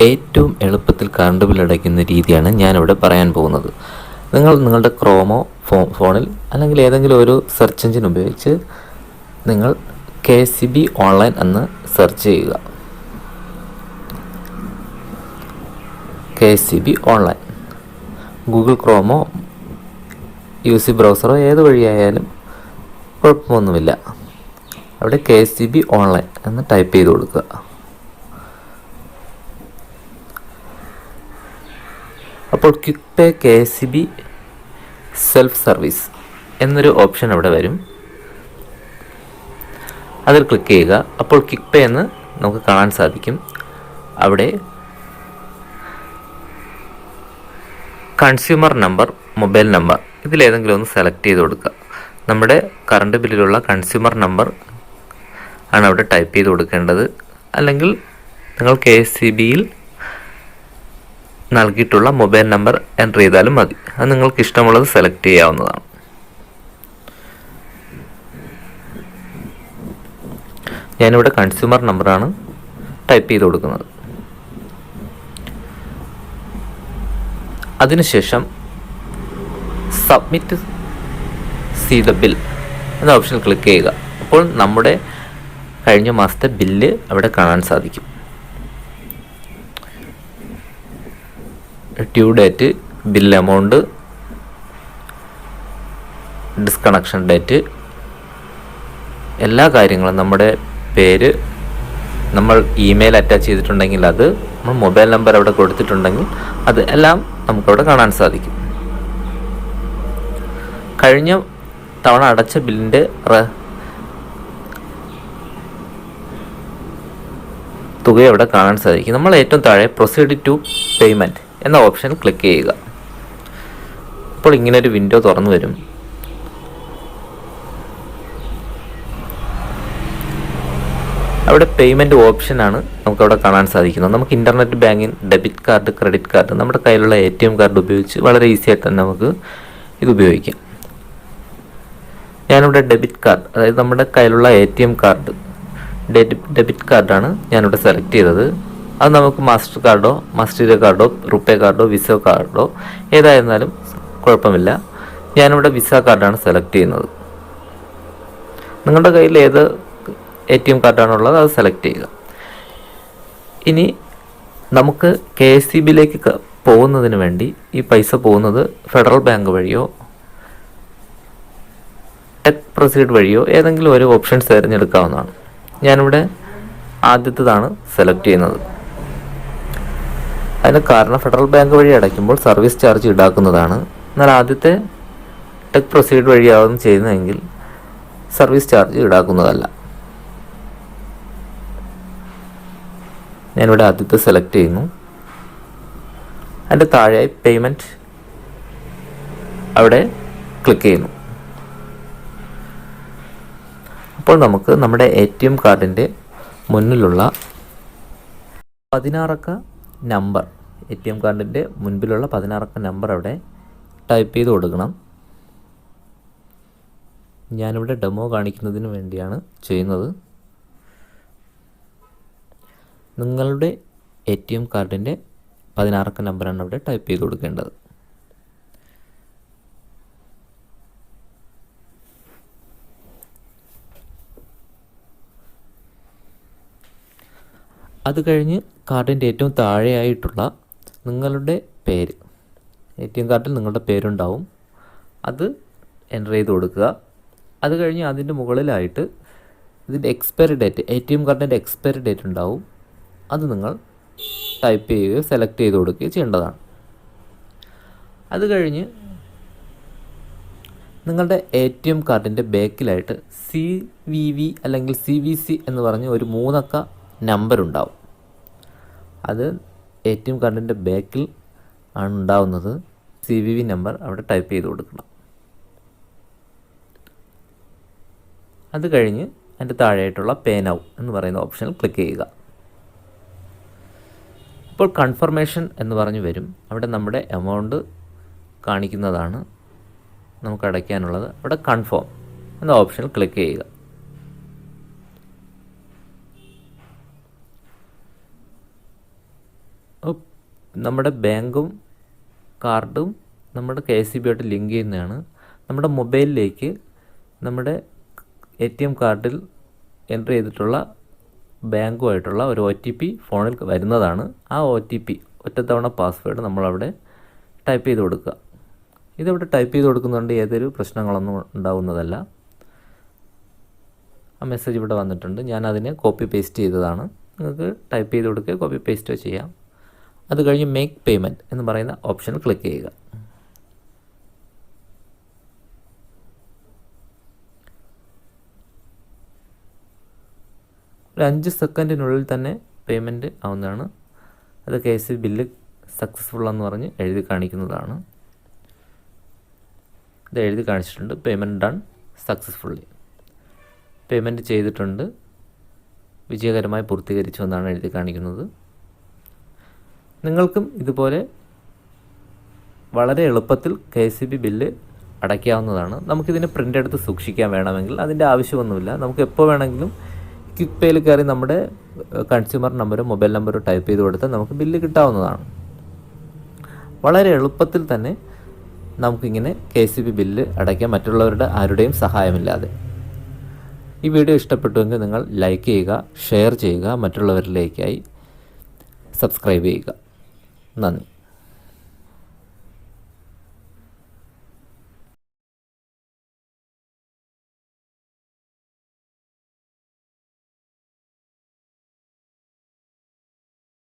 ഏറ്റവും എളുപ്പത്തിൽ current bill അടയ്ക്കുന്ന രീതിയാണ് ഞാനിവിടെ പറയാൻ പോകുന്നത്. നിങ്ങൾ നിങ്ങളുടെ ക്രോമോ ഫോ ഫോണിൽ അല്ലെങ്കിൽ ഏതെങ്കിലും ഒരു സെർച്ച് എഞ്ചിൻ ഉപയോഗിച്ച് നിങ്ങൾ കെ സി ബി ഓൺലൈൻ എന്ന് സെർച്ച് ചെയ്യുക. K C B online Google chromo U C ബ്രൗസറോ ഏത് വഴിയായാലും കുഴപ്പമൊന്നുമില്ല. അവിടെ കെ സി ബി ഓൺലൈൻ എന്ന് ടൈപ്പ് ചെയ്ത് കൊടുക്കുക. അപ്പോൾ quick pay K C B self service എന്നൊരു ഓപ്ഷൻ അവിടെ വരും. അതിൽ ക്ലിക്ക് ചെയ്യുക. അപ്പോൾ ക്വിക്ക് പേ എന്ന് നമുക്ക് കാണാൻ സാധിക്കും. അവിടെ കൺസ്യൂമർ നമ്പർ മൊബൈൽ നമ്പർ ഇതിലേതെങ്കിലും ഒന്ന് സെലക്ട് ചെയ്ത് കൊടുക്കുക. നമ്മുടെ കറണ്ട് ബില്ലിലുള്ള കൺസ്യൂമർ നമ്പർ ആണ് അവിടെ ടൈപ്പ് ചെയ്ത് കൊടുക്കേണ്ടത്. അല്ലെങ്കിൽ നിങ്ങൾ കെ എസ് സി ബിയിൽ നൽകിയിട്ടുള്ള മൊബൈൽ നമ്പർ എന്റർ ചെയ്താലും മതി. അത് നിങ്ങൾക്ക് ഇഷ്ടമുള്ളത് സെലക്ട് ചെയ്യാവുന്നതാണ്. ഞാനിവിടെ കൺസ്യൂമർ നമ്പറാണ് ടൈപ്പ് ചെയ്ത് കൊടുക്കുന്നത്. അതിനുശേഷം സബ്മിറ്റ് ദ ബിൽ എന്ന ഓപ്ഷനിൽ ക്ലിക്ക് ചെയ്യുക. അപ്പോൾ നമ്മുടെ കഴിഞ്ഞ മാസത്തെ ബില്ല് അവിടെ കാണാൻ സാധിക്കും. Due date bill amount disconnection date എല്ലാ കാര്യങ്ങളും നമ്മുടെ പേര് നമ്മൾ ഇമെയിൽ അറ്റാച്ച് ചെയ്തിട്ടുണ്ടെങ്കിൽ അത് നമ്മൾ മൊബൈൽ നമ്പർ അവിടെ കൊടുത്തിട്ടുണ്ടെങ്കിൽ അത് എല്ലാം നമുക്കവിടെ കാണാൻ സാധിക്കും. കഴിഞ്ഞ തവണ അടച്ച ബില്ലിന്റെ തുക അവിടെ കാണാൻ സാധിക്കും. നമ്മൾ ഏറ്റവും താഴെ പ്രൊസീഡ് ടു പേയ്മെന്റ് എന്ന ഓപ്ഷൻ ക്ലിക്ക് ചെയ്യുക. അപ്പോൾ ഇങ്ങനെ ഒരു വിൻഡോ തുറന്നു വരും. അവിടെ പേയ്മെന്റ് ഓപ്ഷനാണ് നമുക്കവിടെ കാണാൻ സാധിക്കുന്നത്. നമുക്ക് internet banking debit card credit card നമ്മുടെ കയ്യിലുള്ള എ ടി എം കാർഡ് ഉപയോഗിച്ച് വളരെ ഈസി ആയിട്ട് തന്നെ നമുക്ക് ഇത് ഉപയോഗിക്കാം. ഞാനിവിടെ ഡെബിറ്റ് കാർഡ് അതായത് നമ്മുടെ കയ്യിലുള്ള A T M card debit കാർഡാണ് ഞാനിവിടെ സെലക്ട് ചെയ്തത്. അത് നമുക്ക് മാസ്റ്റർ കാർഡോ മാസ്റ്റർ കാർഡോ റുപ്പേ കാർഡോ വിസ കാർഡോ ഏതായിരുന്നാലും കുഴപ്പമില്ല. ഞാനിവിടെ വിസ കാർഡാണ് സെലക്ട് ചെയ്യുന്നത്. നിങ്ങളുടെ കയ്യിൽ ഏത് എ ടി എം കാർഡാണുള്ളത് അത് സെലക്ട് ചെയ്യുക. ഇനി നമുക്ക് കെ എസ് സി ബിയിലേക്ക് പോകുന്നതിന് വേണ്ടി ഈ പൈസ പോകുന്നത് ഫെഡറൽ ബാങ്ക് വഴിയോ ടെക് പ്രൊസീഡ് വഴിയോ ഏതെങ്കിലും ഒരു ഓപ്ഷൻസ് തിരഞ്ഞെടുക്കാവുന്നതാണ്. ഞാനിവിടെ ആദ്യത്തേതാണ് സെലക്ട് ചെയ്യുന്നത്. അതിന് കാരണം ഫെഡറൽ ബാങ്ക് വഴി അടയ്ക്കുമ്പോൾ സർവീസ് ചാർജ് ഈടാക്കുന്നതാണ്. എന്നാൽ ആദ്യത്തെ ടെക് പ്രൊസീഡ് വഴിയാവും ചെയ്യുന്നതെങ്കിൽ സർവീസ് ചാർജ് ഈടാക്കുന്നതല്ല. ഞാനിവിടെ ആദ്യത്തെ സെലക്ട് ചെയ്യുന്നു. അതിന്റെ താഴെയായി പേയ്മെന്റ് അവിടെ ക്ലിക്ക് ചെയ്യുന്നു. അപ്പോൾ നമുക്ക് നമ്മുടെ എ ടി എം കാർഡിന്റെ മുന്നിലുള്ള പതിനാറക്ക നമ്പർ എ ടി എം കാർഡിന്റെ മുൻപിലുള്ള പതിനാറക്ക നമ്പർ അവിടെ ടൈപ്പ് ചെയ്ത് കൊടുക്കണം. ഞാനിവിടെ ഡെമോ കാണിക്കുന്നതിന് വേണ്ടിയാണ് ചെയ്യുന്നത്. നിങ്ങളുടെ എ ടി എം കാർഡിന്റെ പതിനാറക്ക നമ്പറാണ് അവിടെ ടൈപ്പ് ചെയ്ത് കൊടുക്കേണ്ടത്. അത് കഴിഞ്ഞ് കാർഡിന്റെ ഏറ്റവും താഴെയായിട്ടുള്ള നിങ്ങളുടെ പേര് എ ടി എം കാർഡിൽ നിങ്ങളുടെ പേരുണ്ടാവും. അത് എന്റർ ചെയ്ത് കൊടുക്കുക. അത് കഴിഞ്ഞ് അതിന്റെ മുകളിലായിട്ട് ഇതിന്റെ expiry date A T M കാർഡിന്റെ എക്സ്പയറി ഡേറ്റ് ഉണ്ടാവും. അത് നിങ്ങൾ ടൈപ്പ് ചെയ്യുകയോ സെലക്ട് ചെയ്ത് കൊടുക്കുകയോ ചെയ്യേണ്ടതാണ്. അത് കഴിഞ്ഞ് നിങ്ങളുടെ എ ടി എം കാർഡിന്റെ ബാക്കിലായിട്ട് സി വി വി അല്ലെങ്കിൽ സി വി സി എന്ന് പറഞ്ഞ് ഒരു മൂന്നക്ക നമ്പർ ഉണ്ടാവും. അത് എ ടി എം കാർഡിന്റെ ബാക്കിൽ ആണ് ഉണ്ടാവുന്നത്. സി വി വി നമ്പർ അവിടെ ടൈപ്പ് ചെയ്ത് കൊടുക്കണം. അത് കഴിഞ്ഞ് അതിന്റെ താഴെയായിട്ടുള്ള പേ നൗ എന്ന് പറയുന്ന ഓപ്ഷനിൽ ക്ലിക്ക് ചെയ്യുക. ഇപ്പോൾ കൺഫർമേഷൻ എന്ന് പറഞ്ഞ് വരും. അവിടെ നമ്മുടെ എമൗണ്ട് കാണിക്കുന്നതാണ് നമുക്ക് അടയ്ക്കാനുള്ളത്. അവിടെ കൺഫേം എന്ന ഓപ്ഷനിൽ ക്ലിക്ക് ചെയ്യുക. നമ്മുടെ ബാങ്കും കാർഡും നമ്മുടെ കെ എസ് ബി ആയിട്ട് ലിങ്ക് ചെയ്യുന്നതാണ്. നമ്മുടെ മൊബൈലിലേക്ക് നമ്മുടെ എ ടി എം കാർഡിൽ എന്റർ ചെയ്തിട്ടുള്ള ബാങ്കുമായിട്ടുള്ള ഒരു ഒ ടി പി ഫോണിൽ വരുന്നതാണ്. ആ ഒ ടി പി ഒറ്റത്തവണ പാസ്വേഡ് നമ്മളവിടെ ടൈപ്പ് ചെയ്ത് കൊടുക്കുക. ഇതിവിടെ ടൈപ്പ് ചെയ്ത് കൊടുക്കുന്നുണ്ട് ഏതൊരു പ്രശ്നങ്ങളൊന്നും ഉണ്ടാവുന്നതല്ല. ആ മെസ്സേജ് ഇവിടെ വന്നിട്ടുണ്ട്. ഞാൻ അതിനെ കോപ്പി പേസ്റ്റ് ചെയ്തതാണ്. നിങ്ങൾക്ക് ടൈപ്പ് ചെയ്ത് കൊടുക്കുക കോപ്പി പേസ്റ്റോ ചെയ്യാം. അത് കഴിഞ്ഞ് മേക്ക് പേയ്മെന്റ് എന്ന് പറയുന്ന ഓപ്ഷൻ ക്ലിക്ക് ചെയ്യുക. ഒരു അഞ്ച് സെക്കൻഡിനുള്ളിൽ തന്നെ പേയ്മെന്റ് ആവുന്നതാണ്. അത് കെ എസ് ബില്ല് സക്സസ്ഫുൾ എന്ന് പറഞ്ഞ് എഴുതി കാണിക്കുന്നതാണ്. ഇത് എഴുതി കാണിച്ചിട്ടുണ്ട്. പേയ്മെന്റ് ഡൺ സക്സസ്ഫുള്ളി പേയ്മെന്റ് ചെയ്തിട്ടുണ്ട്. വിജയകരമായി പൂർത്തീകരിച്ചു എന്നാണ് എഴുതി കാണിക്കുന്നത്. നിങ്ങൾക്കും ഇതുപോലെ വളരെ എളുപ്പത്തിൽ കെ സി ബി ബില്ല് അടയ്ക്കാവുന്നതാണ്. നമുക്കിതിന് പ്രിന്റ് എടുത്ത് സൂക്ഷിക്കാൻ വേണമെങ്കിൽ അതിന്റെ ആവശ്യമൊന്നുമില്ല. നമുക്ക് എപ്പോൾ വേണമെങ്കിലും ക്വിക്ക് പേയിൽ കയറി നമ്മുടെ കൺസ്യൂമർ നമ്പരും മൊബൈൽ നമ്പരും ടൈപ്പ് ചെയ്ത് കൊടുത്താൽ നമുക്ക് ബില്ല് കിട്ടാവുന്നതാണ്. വളരെ എളുപ്പത്തിൽ തന്നെ നമുക്കിങ്ങനെ കെ സി ബി ബില്ല് അടയ്ക്കാം മറ്റുള്ളവരുടെ ആരുടെയും സഹായമില്ലാതെ. ഈ വീഡിയോ ഇഷ്ടപ്പെട്ടുവെങ്കിൽ നിങ്ങൾ ലൈക്ക് ചെയ്യുക ഷെയർ ചെയ്യുക മറ്റുള്ളവരിലേക്കായി സബ്സ്ക്രൈബ് ചെയ്യുക. 那你